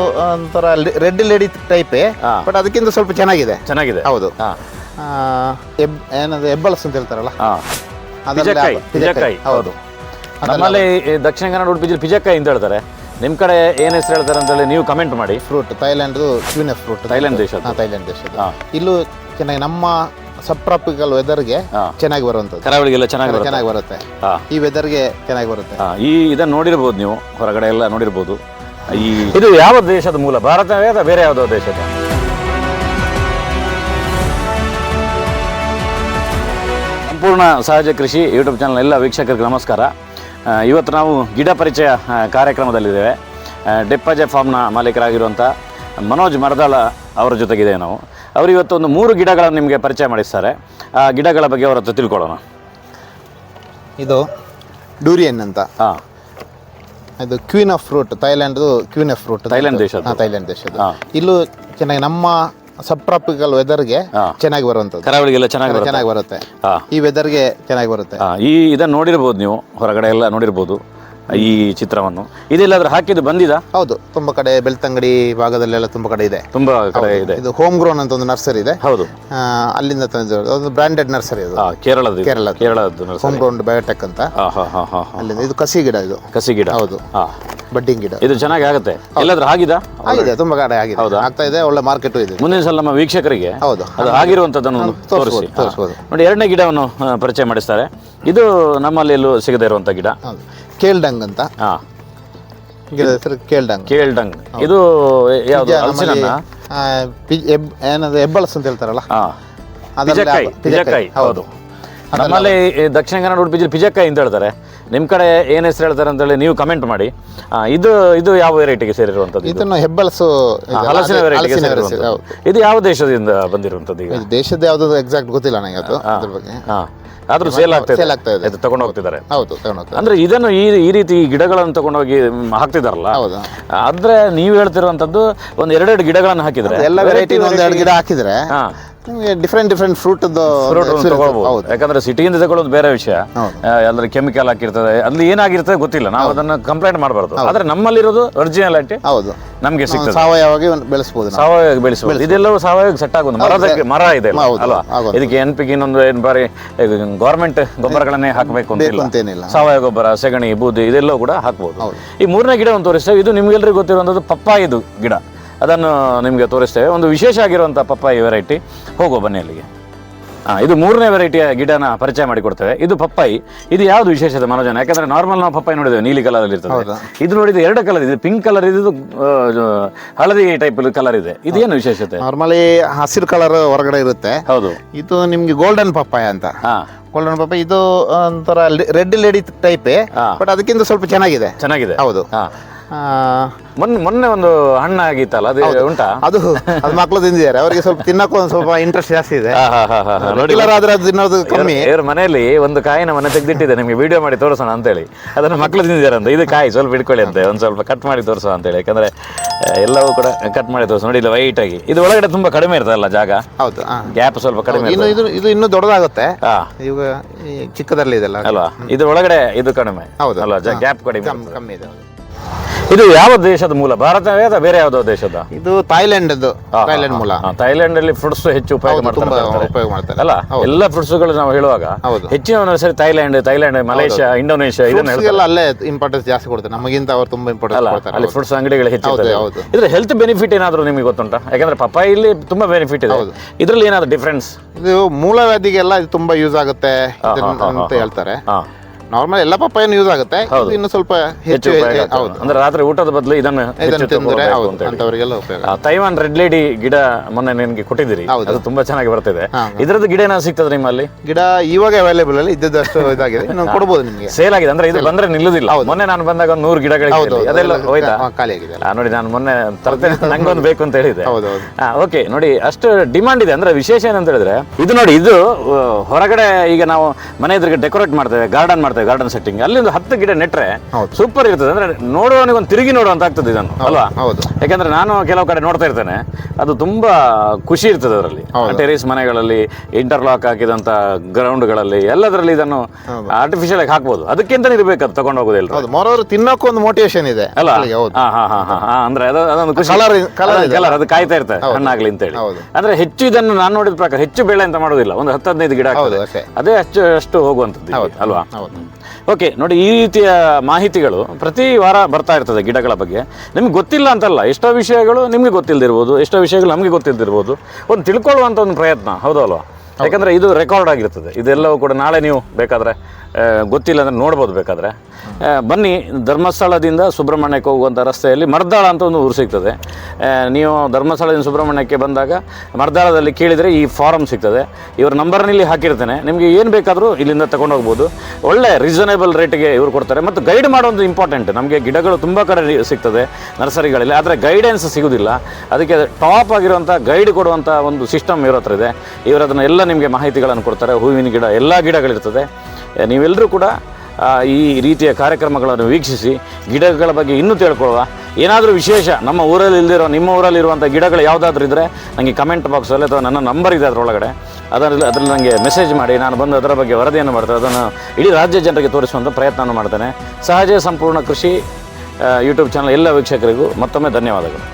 ಒಂಥರ red lady ಟೈಪೇ ಹಾ. But ಅದಕ್ಕಿಂತ ಸ್ವಲ್ಪ ಚೆನ್ನಾಗಿದೆ. ಚೆನ್ನಾಗಿದೆ. ಹೌದು. ಹಾ. ಆ, ಎಬ್ ಏನದು ಎಬ್ಬಳಸ್ ಅಂತ ಹೇಳ್ತಾರಲ್ಲ? ಹಾ. ಅದರಲ್ಲಿ ಪಿಜಕಾಯಿ ಆ- ಪಿಜಕಾಯಿ ಹೌದು. ನಮ್ಮಲ್ಲಿ ಈ ದಕ್ಷಿಣ ಕನ್ನಡ ಉಡುಪಿ ಪಿಜಕ್ಕಾಯಿ ಅಂತ ಹೇಳ್ತಾರೆ. ನಿಮ್ಮ ಕಡೆ ಏನ್ ಹೆಸರು ಹೇಳ್ತಾರೆ ಅಂತೇಳಿ ನೀವು ಕಮೆಂಟ್ ಮಾಡಿ. ಫ್ರೂಟ್ ಥೈಲ್ಯಾಂಡ್ ಕ್ಯೂನೆ ಫ್ರೂಟ್ ಥೈಲ್ಯಾಂಡ್ ದೇಶ ಥೈಲ್ಯಾಂಡ್ ದೇಶ ಹಾ. ಇಲ್ಲೂ ಚೆನ್ನಾಗಿ ನಮ್ಮ ಸಬ್ ಟ್ರಾಪಿಕಲ್ ವೆದರ್ಗೆ ಹಾ. ಚೆನ್ನಾಗಿ ಬರುವಂಥದ್ದು. ಕರಾವಳಿಗೆಲ್ಲ ಚೆನ್ನಾಗಿ ಬರುತ್ತೆ. ಚೆನ್ನಾಗಿ ಬರುತ್ತೆ. ಹಾ. ಈ ವೆದರ್ಗೆ ಚೆನ್ನಾಗಿ ಬರುತ್ತೆ. ಹಾ, ಈ ಇದನ್ನ ನೋಡಿರ್ಬೋದು ನೀವು. ಹೊರಗಡೆ ಎಲ್ಲ ನೋಡಿರ್ಬೋದು. ಈ ಇದು ಯಾವ ದೇಶದ ಮೂಲ? ಭಾರತವೇ ಅಥವಾ ಬೇರೆ ಯಾವುದೋ ದೇಶದ? ಸಂಪೂರ್ಣ ಸಹಜ ಕೃಷಿ ಯೂಟ್ಯೂಬ್ ಚಾನಲ್ ಎಲ್ಲ ವೀಕ್ಷಕರಿಗೆ ನಮಸ್ಕಾರ. ಇವತ್ತು ನಾವು ಗಿಡ ಪರಿಚಯ ಕಾರ್ಯಕ್ರಮದಲ್ಲಿದ್ದೇವೆ. ಡಿಪ್ಪಜೆ ಡೆಪ್ಪಜೆ ಫಾರ್ಮ್ನ ಮಾಲೀಕರಾಗಿರುವಂಥ ಮನೋಜ್ ಮರದಾಳ ಅವರ ಜೊತೆಗಿದೆ ನಾವು. ಅವರು ಇವತ್ತು ಒಂದು ಮೂರು ಗಿಡಗಳನ್ನು ನಿಮಗೆ ಪರಿಚಯ ಮಾಡಿಸ್ತಾರೆ. ಆ ಗಿಡಗಳ ಬಗ್ಗೆ ಅವರ ಹತ್ರ ತಿಳ್ಕೊಳ್ಳೋಣ. ಇದು ಡೂರಿಯನ್ ಅಂತ. ಹಾಂ. ಇದು queen of fruit Thailand queen of fruit Thailand ದೇಶ ಥೈಲ್ಯಾಂಡ್ ದೇಶ. ಇಲ್ಲೂ ಚೆನ್ನಾಗಿ ನಮ್ಮ ಸಬ್ ಟ್ರಾಪಿಕಲ್ ವೆದರ್ಗೆ. ಚೆನ್ನಾಗಿ ಬರುವಂಥದ್ದು. ಕರಾವಳಿಗೆಲ್ಲ ಚೆನ್ನಾಗಿ ಬರುತ್ತೆ. ಚೆನ್ನಾಗಿ ಬರುತ್ತೆ ಈ ವೆದರ್ಗೆ ಚೆನ್ನಾಗಿ ಬರುತ್ತೆ. ಈ ಇದನ್ನ ನೋಡಿರ್ಬೋದು ನೀವು ಹೊರಗಡೆ ಎಲ್ಲ ನೋಡಿರ್ಬೋದು. ಈ ಚಿತ್ರವನ್ನು. ಇದೆಲ್ಲಾದ್ರೂ ಹಾಕಿದ್ದು ಬಂದಿದ? ಹೌದು ತುಂಬಾ ಕಡೆ ಬೆಳ್ತಂಗಡಿ ಭಾಗದಲ್ಲೆಲ್ಲ ತುಂಬಾ ಕಡೆ ಇದೆ. ತುಂಬಾ ಕಡೆ ಇದೆ. ಇದು ಹೋಮ್ ಗ್ರೋನ್ ಅಂತ ಒಂದು ನರ್ಸರಿ ಇದೆ. ಹೌದು. ಆ, ಅಲ್ಲಿಂದ ತಂದಿರೋದು ಒಂದು ಬ್ರಾಂಡೆಡ್ ನರ್ಸರಿ ಅದು. ಆ, ಕೇರಳದ ಇದು. ಕೇರಳದ್ದು. ನರ್ಸರಿ. ಹೋಮ್ ಗ್ರೌಂಡ್ ಬಯೋಟೆಕ್ ಅಂತ. ಆ, ಹಾ ಹಾ ಹಾ ಹಾ. ಅಲ್ಲಿಂದ ಇದು ಕಸಿ ಗಿಡ ಇದು. ಕಸಿ ಗಿಡ. ಹೌದು. ಹಾ. ಬಡ್ಡಿಂಗ್ ಗಿಡ. ಇದು ಚೆನ್ನಾಗಿ ಆಗುತ್ತೆ. ಎಲ್ಲಾದ್ರೂ ಆಗಿದ? ಆಗಿದೆ ತುಂಬಾ ಕಡೆ ಆಗಿದೆ. ಆಗ್ತಾ ಇದೆ ಒಳ್ಳೆ ಮಾರ್ಕೆಟ್ ಇದೆ. ಮುಂದಿನ ಸಲ ನಮ್ಮ ವೀಕ್ಷಕರಿಗೆ ಹೌದು. ಅದು ಆಗಿರುವಂತದನ್ನು ತೋರಿಸಿ ತೋರಿಸ್ಬೋದು ತೋರಿಸ್ಬೋದು. ನೋಡಿ ಎರಡನೇ ಗಿಡವನ್ನು ಆ, ಪರಿಚಯ ಮಾಡಿಸ್ತಾರೆ. ಇದು ನಮ್ಮಲ್ಲಿ ಎಲ್ಲೂ ಸಿಗದೇ ಇರುವಂತ ಗಿಡ. ಹೌದು. ಕೇಳ್ಡಂಗ್ ಅಂತ. ಹಾ. ಗಿಡದ ಹೆಸರು ಕೇಳ್ಡಂಗ್ ಕೇಳ್ಡಂಗ್ ಇದು ಯಾವುದು ಹಲಸಿನ ಏನದು ಎಬ್ಬಳಸ್ ಅಂತ ಹೇಳ್ತಾರಲ್ಲ? ಹಾ. ಅದರಲ್ಲಿ ಪಿಜಕಾಯಿ ಹೌದು. ನಮ್ಮಲ್ಲಿ ಈ ದಕ್ಷಿಣ ಕನ್ನಡ ಉಡುಪಿ ಜಿಲ್ಲೆ ಪಿಜಕಾಯಿ ಅಂತ ಹೇಳ್ತಾರೆ. ನಿಮ್ಮ ಕಡೆ ಏನು ಹೆಸರು ಹೇಳ್ತಾರೆ ಅಂತೇಳಿ ನೀವು ಕಮೆಂಟ್ ಮಾಡಿ. ಇದು ಇದು ಯಾವ ವೆರೈಟಿಗೆ ಸೇರಿರುವಂಥದ್ದು ಇದು? ಇದನ್ನು ಹೆಬ್ಬಲಸು ಹಲಸಿನ ವೆರೈಟಿಗೆ ಸೇರಿರುವಂಥದ್ದು. ಇದು ಯಾವ ದೇಶದಿಂದ ಬಂದಿರುವಂಥದ್ದು ಈಗ? ದೇಶದ ಯಾವ್ದು ಎಕ್ಸಾಕ್ಟ್ ಗೊತ್ತಿಲ್ಲ ನನಗೆ ಅದು ಅದ್ರ ಬಗ್ಗೆ. ಹಾ ಆದ್ರೂ ಸೇಲ್ ಆಗ್ತಾ ಸೇಲ್ ಆಗ್ತಾ ಇದೆ. ತಗೊಂಡು ಹೋಗ್ತಿದ್ದಾರೆ. ಹೌದು ತಗೊಂಡು ಅಂದ್ರೆ ಇದನ್ನು ಈ ಈ ರೀತಿ ಗಿಡಗಳನ್ನು ತಗೊಂಡೋಗಿ ಹಾಕ್ತಿದಾರಲ್ಲ? ಹೌದು. ಆದ್ರೆ ನೀವು ಹೇಳ್ತಿರುವಂತದ್ದು ಒಂದ್ ಎರಡೆರಡು ಗಿಡಗಳನ್ನು ಹಾಕಿದ್ರೆ ಎಲ್ಲ ವೆರೈಟಿ ಒಂದೆರಡು ಗಿಡ ಹಾಕಿದ್ರೆ ಹಾ. ನಿಮಗೆ ಡಿಫ್ರೆಂಟ್ ಡಿಫ್ರೆಂಟ್ ಫ್ರೂಟ್ ಫ್ರೂಟ್ ತಗೊಳ್ಬಹುದು ಯಾಕಂದ್ರೆ ಸಿಟಿಯಿಂದ ತಗೊಳ್ಳೋದು ಬೇರೆ ವಿಷಯ. ಹೌದು. ಎಲ್ಲರ ಕೆಮಿಕಲ್ ಹಾಕಿರ್ತದೆ ಅಲ್ಲಿ ಏನಾಗಿರ್ತದೆ ಗೊತ್ತಿಲ್ಲ. ನಾವು ಅದನ್ನ ಕಂಪ್ಲೇಂಟ್ ಮಾಡಬಾರ್ದು. ಆದ್ರೆ ನಮ್ಮಲ್ಲಿರೋದು ಒರಿಜಿನಾಲಿಟಿ ಹೌದು. ನಮ್ಗೆ ಸಿಗ್ತದೆ. ಸಾವಯವಾಗಿ ನಾವು. ಸಾವಯವ ಬೆಳೆಸಬಹುದು ಇದೆಲ್ಲವೂ ಸಾವಯವ ಸೆಟ್ ಆಗೋದು. ಮರದಕ್ಕೆ ಮರ ಇದೆ ಹೌದು, ಅಲ್ವಾ? ಇದಕ್ಕೆ ಎನ್ ಪಿಗೆ ಇನ್ನೊಂದು ಏನ್ ಬಾರಿ ಗೌರ್ಮೆಂಟ್ ಗೊಬ್ಬರಗಳನ್ನೇ ಹಾಕಬೇಕು ಅಂತೇನಿಲ್ಲ. ಸಾವಯವ ಗೊಬ್ಬರ ಸೆಗಣಿ ಬೂದಿ ಇದೆಲ್ಲವೂ ಕೂಡ ಹಾಕಬಹುದು ಈ ಮೂರನೇ ಗಿಡ ಒಂದು ತೋರಿಸ್ತೇವೆ. ಇದು ನಿಮ್ಗೆಲ್ಲರಿಗೂ ಗೊತ್ತಿರುವಂಥದ್ದು ಪಪ್ಪಾಯಿದು ಗಿಡ. ಅದನ್ನು ನಿಮಗೆ ತೋರಿಸ್ತೇವೆ. ಒಂದು ವಿಶೇಷ ಆಗಿರುವಂಥ ಪಪ್ಪಾಯಿ ವೆರೈಟಿ ಹೋಗೋ ಬನ್ನಿ ಅಲ್ಲಿಗೆ. ಹಾಂ ಇದು ಮೂರನೇ ವೆರೈಟಿಯ ಗಿಡನ ಪರಿಚಯ ಮಾಡಿಕೊಡ್ತೇವೆ. ಇದು ಪಪ್ಪಾಯಿ. ಇದು ಯಾವುದು ವಿಶೇಷತೆ ಮನೋಜನ? ಯಾಕಂದ್ರೆ ನಾರ್ಮಲ್ ನಾವು ಪಪ್ಪಾಯಿ ನೋಡಿದ್ದೇವೆ ನೀಲಿ ಕಲರ್ ಇರ್ತದೆ? ಇದು ನೋಡಿದ್ರೆ ಎರಡು ಕಲರ್ ಇದೆ. ಪಿಂಕ್ ಕಲರ್ ಇದೆ ಹಳದಿ ಟೈಪ್ ಕಲರ್ ಇದೆ. ಇದೇನು ವಿಶೇಷತೆ? ನಾರ್ಮಲಿ ಹಸಿರು ಕಲರ್ ಹೊರಗಡೆ ಇರುತ್ತೆ. ಹೌದು. ಇದು ನಿಮ್ಗೆ ಗೋಲ್ಡನ್ ಪಪ್ಪಾಯ ಅಂತ. ಹಾ. ಗೋಲ್ಡನ್ ಪಪ್ಪಾಯ ಇದು ಒಂಥರ ರೆಡ್ ಲೇಡಿ ಟೈಪ್. ಬಟ್ ಅದಕ್ಕಿಂತ ಸ್ವಲ್ಪ ಚೆನ್ನಾಗಿದೆ. ಚೆನ್ನಾಗಿದೆ. ಹೌದು. ಹಾ. ಮೊನ್ನೆ ಮೊನ್ನೆ ಒಂದು ಹಣ್ಣು ಆಗಿತ್ತಲ್ಲ ಅದೇ ಉಂಟಾ? ಅದು ಅದು ಮಕ್ಕಳು ತಿಂದಿದ್ದಾರೆ. ಅವರಿಗೆ ಸ್ವಲ್ಪ ತಿನ್ನಕ್ಕೂ ಒಂದು ಸ್ವಲ್ಪ ಇಂಟ್ರೆಸ್ಟ್ ಜಾಸ್ತಿ ಇದೆ. ಅದು ತಿನ್ನೋದು ಕಮ್ಮಿ. ಇವ್ರ ಮನೆಯಲ್ಲಿ ಒಂದು ಕಾಯಿನ ಮನೆ ತೆಗೆದಿಟ್ಟಿದೆ ನಿಮಗೆ ವಿಡಿಯೋ ಮಾಡಿ ತೋರಿಸೋಣ ಅಂತೇಳಿ. ಅದನ್ನು ಮಕ್ಕಳು ತಿಂದಿದ್ದಾರೆ ಅಂತ. ಇದು ಕಾಯಿ ಸ್ವಲ್ಪ ಇಟ್ಕೊಳ್ಳಿ ಅಂತೆ. ಒಂದು ಸ್ವಲ್ಪ ಕಟ್ ಮಾಡಿ ತೋರಿಸೋಣ ಅಂತೇಳಿ. ಯಾಕಂದ್ರೆ ಎಲ್ಲವೂ ಕೂಡ ಕಟ್ ಮಾಡಿ ತೋರಿಸೋಣ. ನೋಡಿ ಇಲ್ಲ ವೈಟ್ ಆಗಿ. ಇದು ಒಳಗಡೆ ತುಂಬಾ ಕಡಿಮೆ ಇರ್ತದಲ್ಲ ಜಾಗ? ಹೌದು ಗ್ಯಾಪ್ ಸ್ವಲ್ಪ ಕಡಿಮೆ ಇನ್ನು ಇದು ಇದು ಇನ್ನೂ ದೊಡ್ಡದಾಗುತ್ತೆ. ಈಗ ಇವಾಗ ಚಿಕ್ಕದಲ್ಲಿ ಇದೆಲ್ಲ ಅಲ್ವಾ? ಇದು ಒಳಗಡೆ ಇದು ಕಡಿಮೆ. ಹೌದು. ಅಲ್ವಾ? ಗ್ಯಾಪ್ ಕಡಿಮೆ ಕಮ್ಮಿ- ಇದೆ. ಇದು ಯಾವ ದೇಶದ ಮೂಲ? ಭಾರತವೇ ಅಥವಾ ಬೇರೆ ಯಾವುದೋ ದೇಶದ? ಇದು ಥೈಲ್ಯಾಂಡ್ ಥೈಲ್ಯಾಂಡ್ ಮೂಲ. ಥೈಲ್ಯಾಂಡ್ ಅಲ್ಲಿ ಫ್ರೂಟ್ಸ್ ಹೆಚ್ಚು ಉಪಯೋಗ ಮಾಡ್ತಾರೆ. ಉಪಯೋಗ ಮಾಡ್ತಾರೆ. ಅಲ್ಲ ಎಲ್ಲ ಫ್ರೂಟ್ಸ್ಗಳು ನಾವು ಹೇಳುವಾಗ. ಹೆಚ್ಚಿನ ಸರಿ ಥೈಲ್ಯಾಂಡ್ ಥೈಲ್ಯಾಂಡ್ ಮಲೇಷ್ಯಾ ಇಂಡೋನೇಷ್ಯಾ ಇದನ್ನ ಹೇಳ್ತಾರೆ. ಅಲ್ಲೇ ಇಂಪಾರ್ಟೆನ್ಸ್ ಜಾಸ್ತಿ ಕೊಡ್ತಾರೆ. ನಮಗಿಂತ ಅವರು ತುಂಬಾ ಇಂಪಾರ್ಟೆನ್ಸ್ ಕೊಡ್ತಾರೆ. ಅಲ್ಲಿ ಫ್ರೂಟ್ಸ್ ಅಂಗಡಿಗಳು ಹೆಚ್ಚು. ಇದ್ರ ಹೆಲ್ತ್ ಬೆನಿಫಿಟ್ ಏನಾದರೂ ನಿಮಗೆ ಗೊತ್ತುಂಟಾ? ಯಾಕಂದ್ರೆ ಪಪ್ಪಾಯಲ್ಲಿ ತುಂಬಾ ಬೆನಿಫಿಟ್ ಇದೆ. ಇದರಲ್ಲಿ ಏನಾದ್ರು ಡಿಫ್ರೆನ್ಸ್ ಇದು ಮೂಲವ್ಯಾಧಿಗೆಲ್ಲ ಇದು ತುಂಬಾ ಯೂಸ್ ಆಗುತ್ತೆ ಅಂತ ಹೇಳ್ತಾರೆ. ನಾರ್ಮಲ್ ಎಲ್ಲ ಪಪ್ಪಾಯನ್ನು ಯೂಸ್ ಆಗುತ್ತೆ. ಇದು ಇನ್ನು ಸ್ವಲ್ಪ ಹೆಚ್ಚು ಹೆಚ್ಚು ಉಪಯೋಗ ಆಗ್ತದೆ. ಹೌದು. ಅಂದ್ರೆ ರಾತ್ರಿ ಊಟದ ಬದಲು ಇದನ್ನು ಹೆಚ್ಚು ಇದನ್ನು ತಗೊಳ್ಬೇಕು ಹೌದು ಅಂತ ಹೇಳಿ. ಅಂತವರಿಗೆಲ್ಲ ಉಪಯೋಗ ಆ, ತೈವಾನ್ ರೆಡ್ ಲೇಡಿ ಗಿಡ ಮೊನ್ನೆ ನಿನ್ಗೆ ಕೊಟ್ಟಿದ್ದೀರಿ. ಹೌದು. ಅದು ತುಂಬಾ ಚೆನ್ನಾಗಿ ಬರ್ತಿದೆ. ಹಾ. ಇದ್ರದ್ದು ಗಿಡ ಏನಾದ್ರು ಸಿಗ್ತದೆ ನಿಮ್ಮಲ್ಲಿ? ಗಿಡ ಇವಾಗ ಅವೈಲೇಬಲ್ ಅಲ್ಲಿ ಇದ್ದದಷ್ಟು ಇದಾಗಿದೆ. ಇನ್ನು ಕೊಡ್ಬೋದು ನಿಮಗೆ. ಸೇಲ್ ಆಗಿದೆ. ಅಂದ್ರೆ ಇದು ಬಂದ್ರೆ ನಿಲ್ಲುದಿಲ್ಲ. ಮೊನ್ನೆ ನಾನು ಬಂದಾಗ ಒಂದು ನೂರು ಗಿಡಗಳಿಗೆ ಹೌದು ಕೇಳಿದೆ. ಅದೆಲ್ಲ ಹೋಯ್ತಾ? ಹಾ, ಖಾಲಿ ಆಗಿದೆ ಆ, ನೋಡಿ ನಾನು ಮೊನ್ನೆ ತರ್ತೇನೆ. ನಂಗೊಂದು ಬೇಕು ಅಂತ ಹೇಳಿದೆ ಹೌದು ಹೌದು. ಓಕೆ ನೋಡಿ ಅಷ್ಟು ಡಿಮಾಂಡ್ ಇದೆ. ಅಂದ್ರೆ ವಿಶೇಷ ಏನಂತ ಹೇಳಿದ್ರೆ ಇದು ನೋಡಿ ಇದು ಆ, ಹೊರಗಡೆ ಈಗ ನಾವು ಮನೆ ಎದುರಿಗೆ ಡೆಕೋರೇಟ್ ಮಾಡ್ತೇವೆ ಗಾರ್ಡನ್ ಮಾಡ್ತೇವೆ. ಮಾಡ್ತೇವೆ ಗಾರ್ಡನ್ ಸೆಟ್ಟಿಂಗ್ ಅಲ್ಲಿ ಒಂದು ಹತ್ತು ಗಿಡ ನೆಟ್ರೆ ಸೂಪರ್ ಇರ್ತದೆ. ಅಂದ್ರೆ ನೋಡುವವನಿಗೆ ಒಂದು ತಿರುಗಿ ನೋಡುವಂತ ಆಗ್ತದೆ ಇದನ್ನು ಅಲ್ವಾ? ಹೌದು. ಯಾಕಂದ್ರೆ ನಾನು ಕೆಲವು ಕಡೆ ನೋಡ್ತಾ ಇರ್ತೇನೆ. ಅದು ತುಂಬಾ ಖುಷಿ ಇರ್ತದೆ ಅದರಲ್ಲಿ. ಟೆರೇಸ್ ಮನೆಗಳಲ್ಲಿ ಇಂಟರ್ಲಾಕ್ ಹಾಕಿದಂತ ಗ್ರೌಂಡ್ಗಳಲ್ಲಿ ಎಲ್ಲದರಲ್ಲಿ ಇದನ್ನು ಆರ್ಟಿಫಿಷಿಯಲ್ ಆಗಿ ಹಾಕ್ಬೋದು. ಅದಕ್ಕಿಂತ ಇರಬೇಕು ಅದು ತಗೊಂಡು ಹೋಗೋದಿಲ್ಲ ಮೋರವರು ತಿನ್ನೋಕ್ಕೂ ಒಂದು ಮೋಟಿವೇಶನ್ ಇದೆ ಅಲ್ಲ? ಹೌದು. ಹಾ ಹಾ ಹಾ ಹಾ ಹಾ ಅಂದ್ರೆ ಅದು ಅದೊಂದು ಖುಷಿ. ಕಲರ್ ಅದು ಕಾಯ್ತಾ ಇರ್ತದೆ ಹಣ್ಣಾಗ್ಲಿ ಅಂತ ಹೇಳಿ ಅಂದ್ರೆ ಹೆಚ್ಚು ಇದನ್ನು ನಾನು ನೋಡಿದ ಪ್ರಕಾರ ಹೆಚ್ಚು ಬೆಳೆ ಅಂತ ಮಾಡೋದಿಲ್ಲ. ಒಂದು ಹತ್ತು ಹದಿನೈದು ಗಿಡ ಅದೇ ಅಷ್ಟು ಅಷ್ಟು ಹೋಗುವಂತದ್ದು ಅಲ್ವಾ? ಹೌದು. ಓಕೆ, ನೋಡಿ ಈ ರೀತಿಯ ಮಾಹಿತಿಗಳು ಪ್ರತಿ ವಾರ ಬರ್ತಾ ಇರ್ತದೆ ಗಿಡಗಳ ಬಗ್ಗೆ. ನಿಮ್ಗೆ ಗೊತ್ತಿಲ್ಲ ಅಂತಲ್ಲ, ಎಷ್ಟೋ ವಿಷಯಗಳು ನಿಮಗೆ ಗೊತ್ತಿಲ್ಲದಿರ್ಬೋದು ಎಷ್ಟೋ ವಿಷಯಗಳು ನಮಗೆ ಗೊತ್ತಿಲ್ಲದಿರ್ಬೋದು ಒಂದು ತಿಳ್ಕೊಳ್ಳುವಂಥ ಒಂದು ಪ್ರಯತ್ನ, ಹೌದು ಅಲ್ವಾ? ಯಾಕಂದ್ರೆ ಇದು ರೆಕಾರ್ಡ್ ಆಗಿರ್ತದೆ. ಇದೆಲ್ಲವೂ ಕೂಡ ನಾಳೆ ನೀವು ಬೇಕಾದ್ರೆ ಗೊತ್ತಿಲ್ಲ ಅಂದ್ರೆ ನೋಡ್ಬೋದು ಬೇಕಾದ್ರೆ. ಬನ್ನಿ, ಧರ್ಮಸ್ಥಳದಿಂದ ಸುಬ್ರಹ್ಮಣ್ಯಕ್ಕೆ ಹೋಗುವಂಥ ರಸ್ತೆಯಲ್ಲಿ ಮರ್ದಾಳ ಅಂತ ಒಂದು ಊರು ಸಿಗ್ತದೆ. ನೀವು ಧರ್ಮಸ್ಥಳದಿಂದ ಸುಬ್ರಹ್ಮಣ್ಯಕ್ಕೆ ಬಂದಾಗ ಮರ್ದಾಳದಲ್ಲಿ ಕೇಳಿದರೆ ಈ ಫಾರಮ್ ಸಿಗ್ತದೆ. ಇವ್ರ ನಂಬರ್ನಲ್ಲಿ ಹಾಕಿರ್ತೇನೆ. ನಿಮಗೆ ಏನು ಬೇಕಾದರೂ ಇಲ್ಲಿಂದ ತಗೊಂಡು ಹೋಗ್ಬೋದು. ಒಳ್ಳೆ ರೀಸನೇಬಲ್ ರೇಟ್ಗೆ ಇವರು ಕೊಡ್ತಾರೆ. ಮತ್ತು ಗೈಡ್ ಮಾಡೋದು ಇಂಪಾರ್ಟೆಂಟ್ ನಮಗೆ ಗಿಡಗಳು ತುಂಬ ಕಡೆ ಸಿಗ್ತದೆ ನರ್ಸರಿಗಳಲ್ಲಿ. ಆದರೆ ಗೈಡೆನ್ಸ್ ಸಿಗೋದಿಲ್ಲ. ಅದಕ್ಕೆ ಟಾಪ್ ಆಗಿರುವಂಥ ಗೈಡ್ ಕೊಡುವಂಥ ಒಂದು ಸಿಸ್ಟಮ್ ಇವ್ರ ಹತ್ರ ಇದೆ. ಇವರು ಅದನ್ನು ಎಲ್ಲ ನಿಮಗೆ ಮಾಹಿತಿಗಳನ್ನು ಕೊಡ್ತಾರೆ. ಹೂವಿನ ಗಿಡ, ಎಲ್ಲ ಗಿಡಗಳಿರ್ತದೆ. ನೀವೆಲ್ಲರೂ ಕೂಡ ಈ ರೀತಿಯ ಕಾರ್ಯಕ್ರಮಗಳನ್ನು ವೀಕ್ಷಿಸಿ, ಗಿಡಗಳ ಬಗ್ಗೆ ಇನ್ನೂ ತಿಳ್ಕೊಳ್ಳುವ. ಏನಾದರೂ ವಿಶೇಷ, ನಮ್ಮ ಊರಲ್ಲಿ ಇಲ್ದಿರೋ, ನಿಮ್ಮ ಊರಲ್ಲಿರುವಂಥ ಗಿಡಗಳು ಯಾವುದಾದ್ರೂ ಇದ್ದರೆ ನನಗೆ ಕಮೆಂಟ್ ಬಾಕ್ಸಲ್ಲಿ ಅಥವಾ ನನ್ನ ನಂಬರ್ ಇದೆ ಅದರೊಳಗಡೆ. ಅದರಲ್ಲಿ ಅದರಲ್ಲಿ ನನಗೆ ಮೆಸೇಜ್ ಮಾಡಿ, ನಾನು ಬಂದು ಅದರ ಬಗ್ಗೆ ವರದಿಯನ್ನು ಮಾಡ್ತೇನೆ. ಅದನ್ನು ಇಡೀ ರಾಜ್ಯ ಜನರಿಗೆ ತೋರಿಸುವಂಥ ಪ್ರಯತ್ನವನ್ನು ಮಾಡ್ತೇನೆ. ಸಹಜ ಸಂಪೂರ್ಣ ಕೃಷಿ ಯೂಟ್ಯೂಬ್ ಚಾನಲ್ ಎಲ್ಲ ವೀಕ್ಷಕರಿಗೂ ಮತ್ತೊಮ್ಮೆ ಧನ್ಯವಾದಗಳು.